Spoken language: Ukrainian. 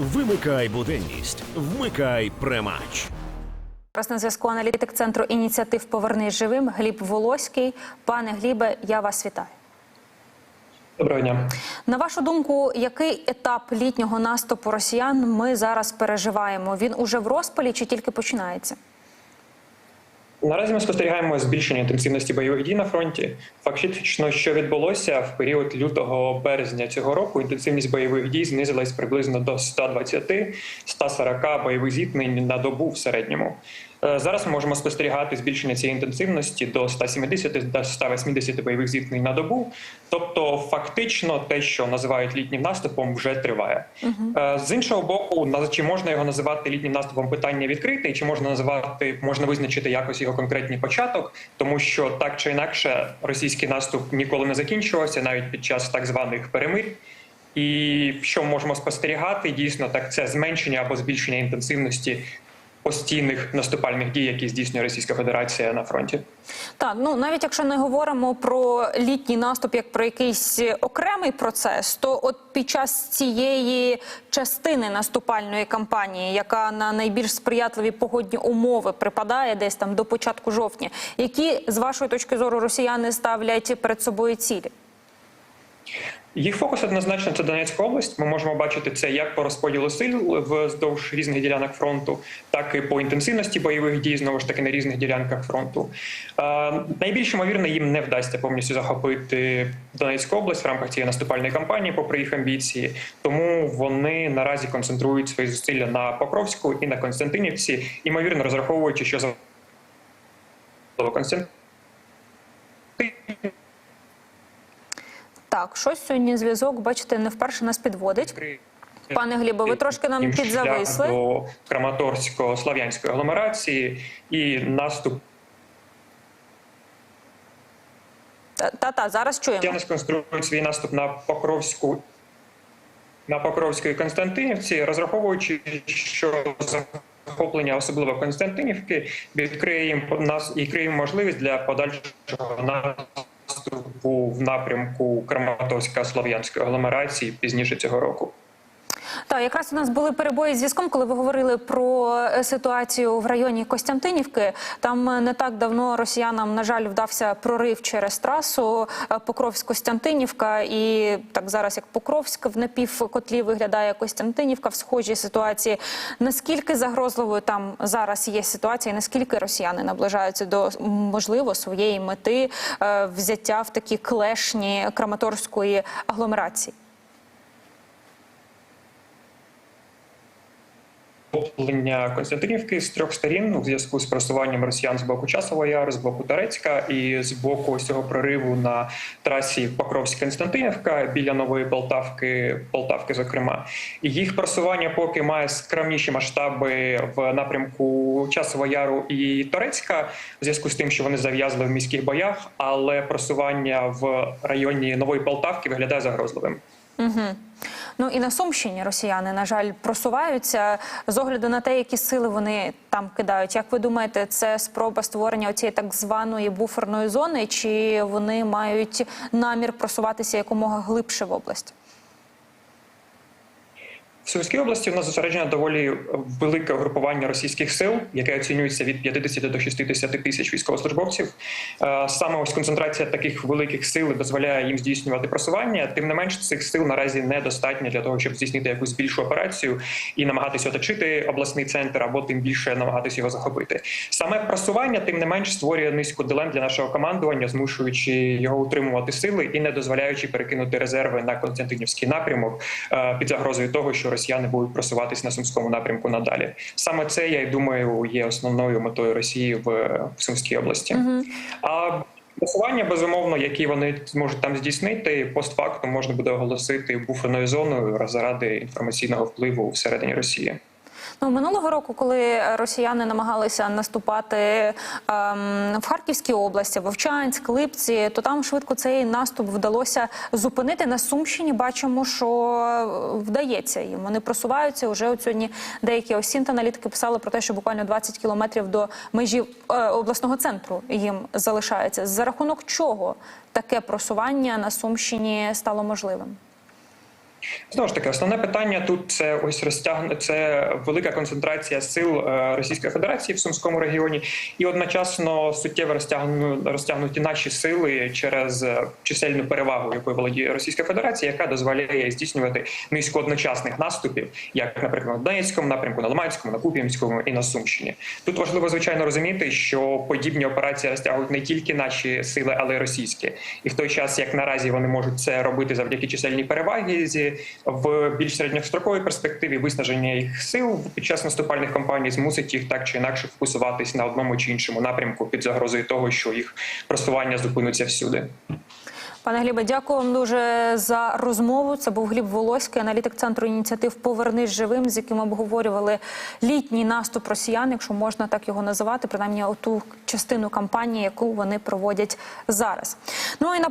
Вимикай буденність, вмикай премач. Раз на зв'язку аналітик центру ініціатив Повернись живим Гліб Волоський. Пане Глібе, я вас вітаю. Доброго дня. На вашу думку, який етап літнього наступу росіян ми зараз переживаємо? Він уже в розпалі чи тільки починається? Наразі ми спостерігаємо збільшення інтенсивності бойових дій на фронті. Фактично, що відбулося в період лютого березня цього року. Інтенсивність бойових дій знизилась приблизно до 120-140 бойових зіткнень на добу в середньому. Е, Зараз ми можемо спостерігати збільшення цієї інтенсивності до 170 до 180 бойових зіткнень на добу. Тобто, фактично, те, що називають літнім наступом, вже триває. Е, З іншого боку, чи можна його називати літнім наступом? Питання відкрите, і чи можна називати, можна визначити якось його конкретний початок, тому що так чи інакше російський наступ ніколи не закінчувався, навіть під час так званих перемирь. І що можемо спостерігати, дійсно так це зменшення або збільшення інтенсивності постійних наступальних дій, які здійснює Російська Федерація на фронті. Так, ну навіть якщо не говоримо про літній наступ як про якийсь окремий процес, то от під час цієї частини наступальної кампанії, яка на найбільш сприятливі погодні умови припадає десь там до початку жовтня, які з вашої точки зору росіяни ставлять перед собою цілі? Їх фокус однозначно це Донецька область. Ми можемо бачити це як по розподілу сил вздовж різних ділянок фронту, так і по інтенсивності бойових дій знову ж таки на різних ділянках фронту. Е, найбільш ймовірно, їм не вдасться повністю захопити Донецьку область в рамках цієї наступальної кампанії, попри їх амбіції. Тому вони наразі концентрують свої зусилля на Покровську і на Константинівці, ймовірно розраховуючи, що за Константин. Так, щось сьогодні зв'язок, бачите, не вперше нас підводить. Пане Глібо, ви трошки нам підзависли. до Краматорсько-Слав'янської агломерації і наступ Та та зараз чуємо. Росіяни сконструюють свій наступ на Покровську на Покровської Константинівці, розраховуючи, що захоплення, особливо Константинівки, відкриє їм нас і їм можливість для подальшого наступу в напрямку Краматорська-Слов'янської агломерації пізніше цього року. Так, якраз у нас були перебої з зв'язком, коли ви говорили про е, ситуацію в районі Костянтинівки. Там е, не так давно росіянам, на жаль, вдався прорив через трасу е, Покровськ-Костянтинівка. І так зараз, як Покровськ в напівкотлі виглядає Костянтинівка в схожій ситуації. Наскільки загрозливою там зараз є ситуація? і Наскільки росіяни наближаються до можливо своєї мети взяття в такі клешні Краматорської агломерації? Охоплення Константинівки з трьох сторін у зв'язку з просуванням росіян з боку Часового Яру, з боку Торецька і з боку цього прориву на трасі Покровськ-Константинівка біля нової Полтавки, Полтавки, зокрема, і їх просування поки має скромніші масштаби в напрямку Часового Яру і Торецька, в зв'язку з тим, що вони зав'язли в міських боях, але просування в районі нової Полтавки виглядає загрозливим. Угу. Ну і на Сумщині росіяни, на жаль, просуваються з огляду на те, які сили вони там кидають. Як ви думаєте, це спроба створення цієї так званої буферної зони, чи вони мають намір просуватися якомога глибше в область? В Сумській області в нас зосереджено доволі велике угрупування російських сил, яке оцінюється від 50 до 60 тисяч військовослужбовців. Е, Саме ось концентрація таких великих сил дозволяє їм здійснювати просування. Тим не менш, цих сил наразі недостатньо для того, щоб здійснити якусь більшу операцію і намагатися оточити обласний центр або тим більше намагатися його захопити. Саме просування, тим не менш, створює низку дилем для нашого командування, змушуючи його утримувати сили і не дозволяючи перекинути резерви на Константинівський напрямок е, під загрозою того, що росіяни будуть просуватись на сумському напрямку надалі. Саме це я й думаю є основною метою Росії в, в Сумській області. А просування, безумовно, які вони зможуть там здійснити, постфактум можна буде оголосити буферною зоною заради інформаційного впливу всередині Росії. Ну, минулого року, коли росіяни намагалися наступати ем, в Харківській області, Вовчанськ, Липці, то там швидко цей наступ вдалося зупинити. На Сумщині бачимо, що вдається їм. Вони просуваються. Уже от сьогодні деякі осінт аналітики писали про те, що буквально 20 кілометрів до межі е, обласного центру їм залишається. За рахунок чого таке просування на Сумщині стало можливим? Знову ж таки, основне питання тут це ось розтягне це велика концентрація сил е, Російської Федерації в Сумському регіоні, і одночасно суттєво розтягну розтягнуті наші сили через е, чисельну перевагу, якою володіє Російська Федерація, яка дозволяє здійснювати низку одночасних наступів, як, наприклад, на Донецькому напрямку, на Лиманському, на Куп'янському і на Сумщині. Тут важливо звичайно розуміти, що подібні операції розтягують не тільки наші сили, але й російські, і в той час, як наразі вони можуть це робити завдяки чисельній перевагі в більш середньостроковій перспективі виснаження їх сил під час наступальних кампаній змусить їх так чи інакше фокусуватись на одному чи іншому напрямку під загрозою того, що їх просування зупиниться всюди. Пане Глібе, дякую вам дуже за розмову. Це був Гліб Волоський, аналітик центру ініціатив Повернись живим, з яким обговорювали літній наступ росіян, якщо можна так його називати, принаймні оту частину кампанії, яку вони проводять зараз. Ну і на